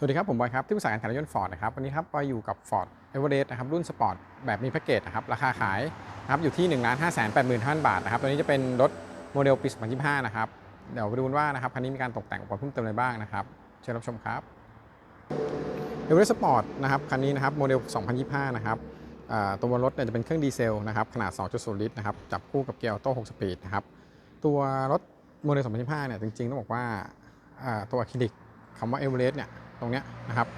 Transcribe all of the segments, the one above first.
สวัสดีครับ ผมบอยครับ ที่ปรึกษาการขายรถยนต์ฟอร์ดนะครับ วันนี้ครับบอยอยู่กับ Ford e v e r e s t นะครับ รุ่นสปอร์ตแบบมีแพ็กเกจนะครับ ราคาขายนะครับอยู่ที่1 5 8 5 0 0 0 บาทนะครับ ตัวนี้จะเป็นรถโมเดลปี 2025 นะครับ เดี๋ยวไปดูว่านะครับ คันนี้มีการตกแต่งอุปกรณ์เพิ่มเติมอะไรบ้างนะครับ เชิญรับชมครับ e v e r e s t Sport นะครับ คันนี้นะครับ โมเดล 2025 นะครับตัวรถเนี่ยจะเป็นเครื่องดีเซลนะครับ ขนาด 2.0 ลิตรนะครับ จับคู่กับเกียร์ออโต้6สปีดนะครับ ตัวรถโมเดล 2025 เนี่ย จริงๆ ต้องบอกว่าตัวอะคริลิกคำว่า e v e r e s t เนี่ย ตรงเนี้ยนะครับ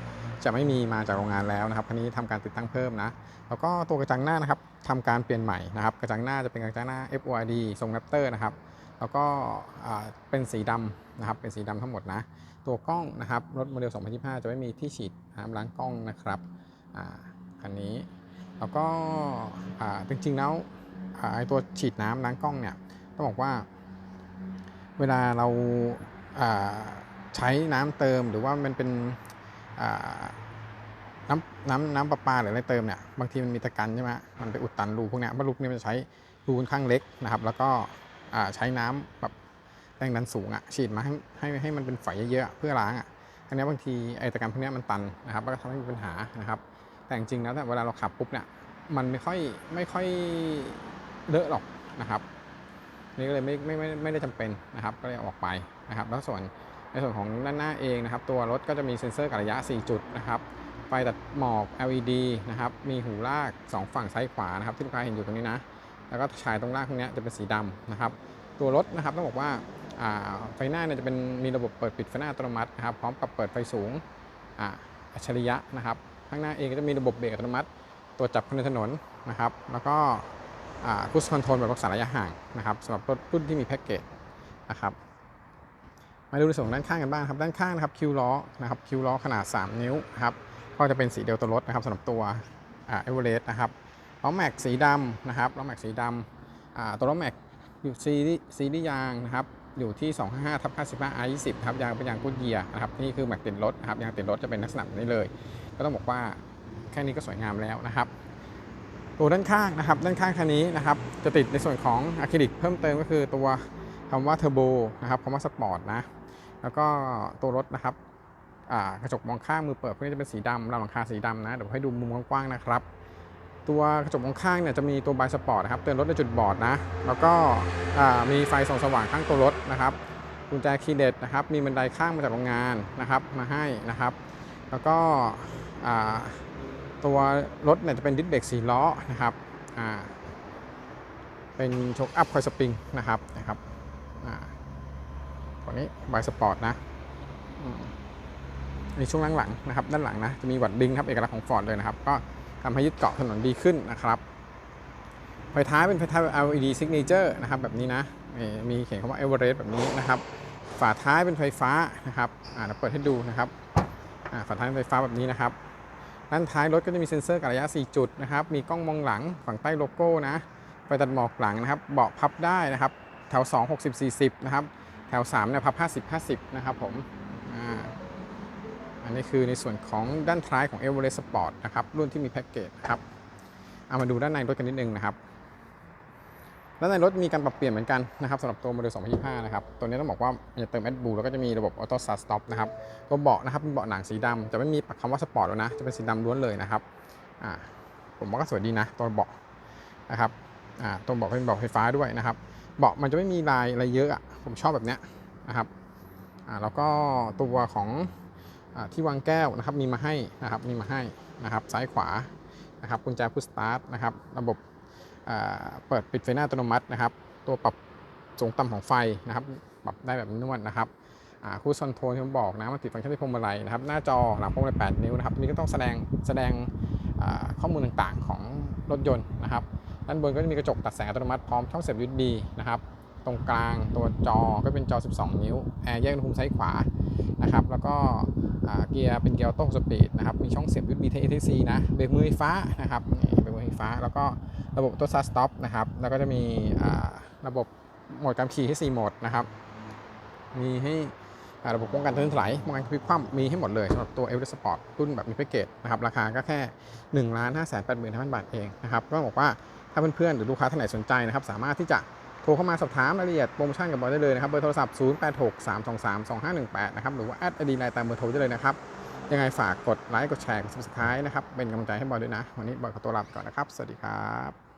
จะไม่มีมาจากโรงงานแล้วนะครับคันนี้ทำการติดตั้งเพิ่มนะ แล้วก็ตัวกระจังหน้านะครับทำการเปลี่ยนใหม่นะครับ กระจังหน้าจะเป็นกระจังหน้า FORD ทรงแรปเตอร์นะครับ แล้วก็เป็นสีดำนะครับ เป็นสีดำทั้งหมดนะ ตัวกล้องนะครับรถโมเดล 2025 จะไม่มีที่ฉีดน้ำล้างกล้องนะครับคันนี้ แล้วก็จริงๆแล้วไอตัวฉีดน้ำล้างกล้องเนี่ยต้องบอกว่า เวลาเรา ใช้น้ำเติมหรือว่ามันเป็นน้ำน้ำน้ำประปาหรืออะไรเติมเนี่ยบางทีมันมีตะกันใช่ไหมมันไปอุดตันรูพวกนี้เพราะรูพวกนี้มันใช้รูค่อนข้างเล็กนะครับ แล้วก็ใช้น้ำแบบแรงดันสูงอะฉีดมาให้ให้ให้มันเป็นฝอยเยอะๆเพื่อล้างอะอันนี้บางทีไอ้ตะกันพวกนี้มันตันนะครับแล้วก็ทำให้มีปัญหานะครับ แต่จริงๆแล้วเวลาเราขับปุ๊บเนี่ยมันไม่ค่อยไม่ค่อยเลอะหรอกนะครับนี่ก็เลยไม่ไม่ไม่ไม่ได้จำเป็นนะครับ ก็เลยออกไปนะครับ แล้วส่วน ในส่วนของด้านหน้าเองนะครับ ตัวรถก็จะมีเซ็นเซอร์กะระยะ 4 จุดนะครับไฟตัดหมอก LED นะครับมีหูลาก 2 ฝั่งซ้ายขวานะครับที่ลูกค้าเห็นอยู่ตรงนี้นะแล้วก็ชายตรงล่างตรงนี้จะเป็นสีดำนะครับ ตัวรถนะครับต้องบอกว่าไฟหน้าเนี่ยจะเป็นมีระบบเปิดปิดไฟหน้าอัตโนมัตินะครับพร้อมกับเปิดไฟสูงอัจฉริยะนะครับข้างหน้าเองก็จะมีระบบเบรกอัตโนมัติตัวจับคนในถนนนะครับ แล้วก็คูสคอนโทรลแบบรักษาระยะห่างนะครับสำหรับรถรุ่นที่มีแพ็กเกจนะครับ มาดูในส่วนด้านข้างกันบ้างครับด้านข้างนะครับคิวล้อนะครับคิวล้อขนาด 3 นิ้วครับก็จะเป็นสีเดียวตัวรถนะครับสำหรับตัวเอเวอเรสต์นะครับล้อแม็กสีดำนะครับล้อแม็กสีดำตัวล้อแม็กอยู่ซีรีส์ซีรียางนะครับอยู่ที่ 255ทับ55 R20 ครับยางเป็นยางกุดเยียนะครับนี่คือแม็กติดรถนะครับยางติดรถจะเป็นลักษณะนี้เลย ก็ต้องบอกว่าแค่นี้ก็สวยงามแล้วนะครับ ตัวด้านข้างนะครับด้านข้างคันนี้นะครับจะติดในส่วนของอะคริลิกเพิ่มเติมก็คือตัวคำว่าเทอร์โบนะครับคำว่าสปอร์ตนะ แล้วก็ตัวรถนะครับกระจกมองข้างมือเปิดพวกนี้จะเป็นสีดำราวหลังคาสีดำนะเดี๋ยวให้ดูมุมกว้างๆนะครับ ตัวกระจกมองข้างเนี่ยจะมีตัวบายสปอร์ตนะครับเตือนรถในจุดบอดนะแล้วก็มีไฟส่องสว่างข้างตัวรถนะครับกุญแจคีย์เด็ดนะครับมีบันไดข้างมาจากโรงงานนะครับมาให้นะครับ แล้วก็ตัวรถเนี่ยจะเป็นดิสเบรกสีล้อนะครับเป็นโชคอัพคอยสปริงนะครับนะครับ ตัวนี้บายสปอร์ตนะในช่วงหลังๆนะครับ ด้านหลังนะ จะมีวัดดิงครับ เอกลักษณ์ของฟอร์ดเลยนะครับ ก็ทำให้ยึดเกาะถนนดีขึ้นนะครับ ไฟท้ายเป็นไฟท้าย LED signature นะครับ แบบนี้นะมีเขียนคำว่า Everest แบบนี้นะครับ ฝาท้ายเป็นไฟฟ้านะครับอ่าเราเปิดให้ดูนะครับอ่าฝาท้ายเป็นไฟฟ้าแบบนี้นะครับ ด้านท้ายรถก็จะมีเซ็นเซอร์กะระยะ 4 จุดนะครับ มีกล้องมองหลังฝั่งใต้โลโก้นะ ไฟตัดหมอกหลังนะครับ เบาะพับได้นะครับ แถว 2 60 40 นะครับ ถว3เนี่ยพับ50 50 นะครับผมอันนี้คือในส่วนของด้านท้ายของ e v e r e s t Sport นะครับ รุ่นที่มีแพ็กเกจครับ เอามาดูด้านในรถกันนิดนึงนะครับ ด้านในรถมีการปรับเปลี่ยนเหมือนกันนะครับสำหรับตัวโมเดล 2025 นะครับ ตัวนี้ต้องบอกว่ามันจะเติม AdBlue แล้วก็จะมีระบบ Auto Start Stop นะครับ ตัวเบาะนะครับเป็นเบาะหนังสีดำจะไม่มีปักคำว่าสปอร์ตแล้วนะ จะเป็นสีดำล้วนเลยนะครับอ่าผมว่าก็สวยดีนะ ตัวเบาะนะครับอ่าตัวเบาะเป็นเบาะไฟฟ้าด้วยนะครับ เบาะมันจะไม่มีลายอะไรเยอะอะ ผมชอบแบบเนี้ยนะครับอ่าแล้วก็ตัวของอาที่วางแก้วนะครับมีมาให้นะครับมีมาให้นะครับซ้ายขวานะครับกุญแจพุชสตาร์ทนะครับระบบอ่าเปิดปิดไฟหน้าอัตโนมัตินะครับตัวปรับสูงต่ำของไฟนะครับปรับได้แบบนวลนะครับคูสคอนโทรลที่ผมบอกนะมันติดฟังก์ชันที่พวงมาลัยนะครับหน้าจอหลังพวงมาลัย8นิ้วนะครับนี้ก็ต้องแสดงแสดงอ่าข้อมูลต่างๆของรถยนต์นะครับด้านบนก็จะมีกระจกตัดแสงอัตโนมัติพร้อมช่องเสียบ USB นะครับ ตรงกลางตัวจอก็เป็นจอ 12 นิ้ว แอร์แยกอุณหภูมิซ้ายขวานะครับ แล้วก็เกียร์เป็นเกียร์ออโต้สปีดนะครับ มีช่องเสียบ USB Type C นะ เบรกมือไฟฟ้านะครับนี่เบรกมือไฟฟ้า แล้วก็ระบบตัว Start Stop นะครับ แล้วก็จะมีระบบโหมดการขี่ให้ 4 โหมดนะครับ มีให้ระบบป้องกันเทินถลายป้องกันพลิกคว่ำมีให้หมดเลยสำหรับตัว e v e r e s t Sport รุ่นแบบมีแพ็กเกจนะครับ ราคาก็แค่1นึ่งล้านห้าแสนแปดหมื่นห้าพันบาทเองนะครับ ก็บอกว่าถ้าเพื่อนๆ หรือลูกค้าท่านไหนสนใจนะครับ สามารถที่จะ โทรเข้ามาสอบถามรายละเอียดโปรโมชั่นกับบอยได้เลยนะครับ เบอร์โทรศัพท์ 0 8 6 3 2 3 2 5 1 8 นะครับ หรือว่าแอดไอดีไลน์ตามเบอร์โทรได้เลยนะครับ ยังไงฝากกดไลค์ กดแชร์ กด subscribe นะครับ เป็นกำลังใจให้บอยด้วยนะ วันนี้บอยขอตัวลาไปก่อนนะครับ สวัสดีครับ